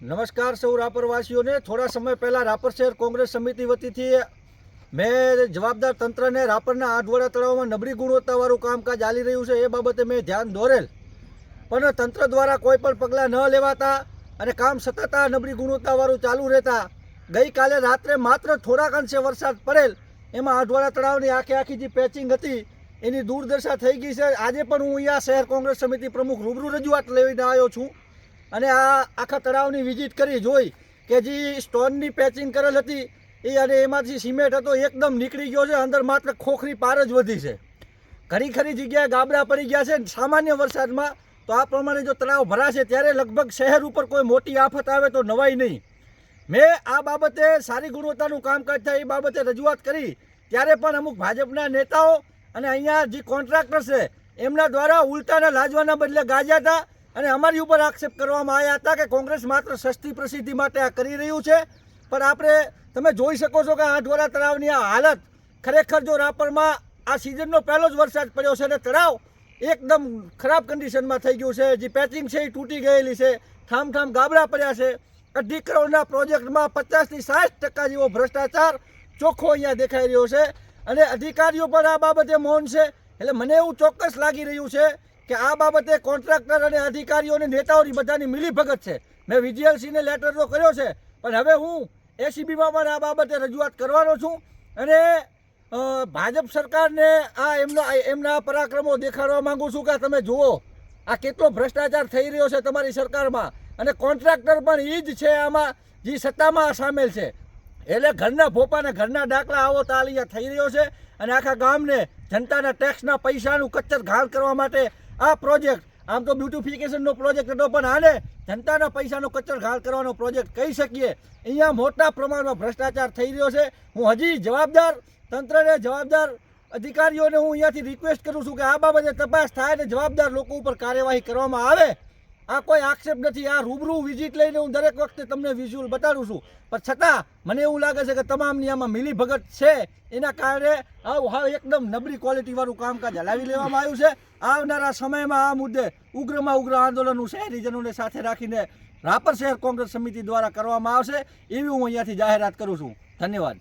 નમસ્કાર સૌ રાપરવાસીઓને. થોડા સમય પહેલાં રાપર શહેર કોંગ્રેસ સમિતિ વતીથી મેં જવાબદાર તંત્રને રાપરના આઠવાડા તળાવમાં નબળી ગુણવત્તાવાળું કામકાજ ચાલી રહ્યું છે એ બાબતે મેં ધ્યાન દોરેલ. પણ તંત્ર દ્વારા કોઈ પણ પગલાં ન લેવાતા અને કામ સતત આ નબળી ગુણવત્તાવાળું ચાલુ રહેતા ગઈકાલે રાત્રે માત્ર થોડાક અંશે વરસાદ પડેલ. એમાં આઠવાડા તળાવની આખી આખી જે પેચિંગ હતી એની દુર્દશા થઈ ગઈ છે. આજે પણ હું અહીંયા શહેર કોંગ્રેસ સમિતિ પ્રમુખ રૂબરૂ રજૂઆત લઈને આવ્યો છું. અને આ આખા તળાવની વિઝિટ કરી, જોઈ કે જે સ્ટોનની પેચિંગ કરેલ હતી, એ અને એમાંથી સિમેન્ટ હતો, એકદમ નીકળી ગયો છે, અંદર માત્ર ખોખરી પાર જ વધી છે. ઘણી ખરી જગ્યાએ ગાબડા પડી ગયા છે સામાન્ય વરસાદમાં તો આ પ્રમાણે જો તળાવ ભરાશે, ત્યારે લગભગ શહેર ઉપર કોઈ મોટી આફત આવે તો નવાઈ નહીં. મેં આ બાબતે સારી ગુણવત્તાનું કામકાજ થાય એ બાબતે રજૂઆત કરી, ત્યારે પણ અમુક ભાજપના નેતાઓ અને અહીંયા જે કોન્ટ્રાક્ટર છે, એમના દ્વારા ઉલટાના લાજવાના બદલે ગાજ્યા હતા અને અમારી ઉપર આક્ષેપ કરવામાં આવ્યા હતા કે કોંગ્રેસ માત્ર સસ્તી પ્રસિદ્ધિ માટે આ કરી રહ્યું છે, પણ આપણે, તમે જોઈ શકો છો કે આઠવરા તળાવની આ હાલત ખરેખર જો રાપરમાં આ સિઝનનો પહેલો જ વરસાદ પડ્યો છે અને તળાવ એકદમ ખરાબ કન્ડિશનમાં થઈ ગયું છે, જે પેચિંગ છે એ તૂટી ગયેલી છે ઠામ ઠામ ગાબડા પડ્યા છે. અઢી કરોડના પ્રોજેક્ટમાં પચાસથી સાઠ ટકા જેવો ભ્રષ્ટાચાર ચોખ્ખો અહીંયા દેખાઈ રહ્યો છે. અને અધિકારીઓ પણ આ બાબતે મૌન છે. એટલે મને એવું ચોક્કસ લાગી રહ્યું છે કે આ બાબતે કોન્ટ્રાક્ટર અને અધિકારીઓ અને નેતાઓની બધાની મિલીભગત છે. મેં વિજીએલસીને લેટર તો કર્યો છે, પણ હવે હું એસીબીમાં પણ આ બાબતે રજૂઆત કરવાનો છું અને ભાજપ સરકારને આ એમના એમના પરાક્રમો દેખાડવા માંગુ છું કે તમે જુઓ, આ કેટલો ભ્રષ્ટાચાર થઈ રહ્યો છે તમારી સરકારમાં. અને કોન્ટ્રાક્ટર પણ એ જ છે આમાં, જે સત્તામાં સામેલ છે. એટલે ઘરના ભોપાને ઘરના દાખલા આવો તાલીયા થઈ રહ્યો છે અને આખા ગામને જનતાના ટેક્સના પૈસાનું કચ્છર ઘાણ કરવા માટે આ પ્રોજેક્ટ, આમ તો બ્યુટિફિકેશનનો પ્રોજેક્ટ હતો, પણ આને જનતાના પૈસાનો કચર ઘાલ કરવાનો પ્રોજેક્ટ કહી શકીએ. અહીંયા મોટા પ્રમાણમાં ભ્રષ્ટાચાર થઈ રહ્યો છે. હું હજી જવાબદાર, તંત્રને જવાબદાર, અધિકારીઓને હું અહીંયાથી રિક્વેસ્ટ કરું છું કે આ બાબતે તપાસ થાય અને જવાબદાર લોકો ઉપર કાર્યવાહી કરવામાં આવે. આ કોઈ આક્ષેપ નથી, આ રૂબરૂ વિઝિટ લઈને હું દરેક વખતે તમને વિઝ્યુઅલ બતાડું છું. પણ છતાં, મને એવું લાગે છે કે તમામની આમાં મિલીભગત છે. એના કારણે હાવ એકદમ નબળી ક્વોલિટીવાળું કામકાજ હલાવી લેવામાં આવ્યું છે. આવનારા સમયમાં આ મુદ્દે ઉગ્રમાં ઉગ્ર આંદોલનનું શહેરીજનોને સાથે રાખીને રાપર શહેર કોંગ્રેસ સમિતિ દ્વારા કરવામાં આવશે. એવી હું અહીંયાથી જાહેરાત કરું છું. ધન્યવાદ.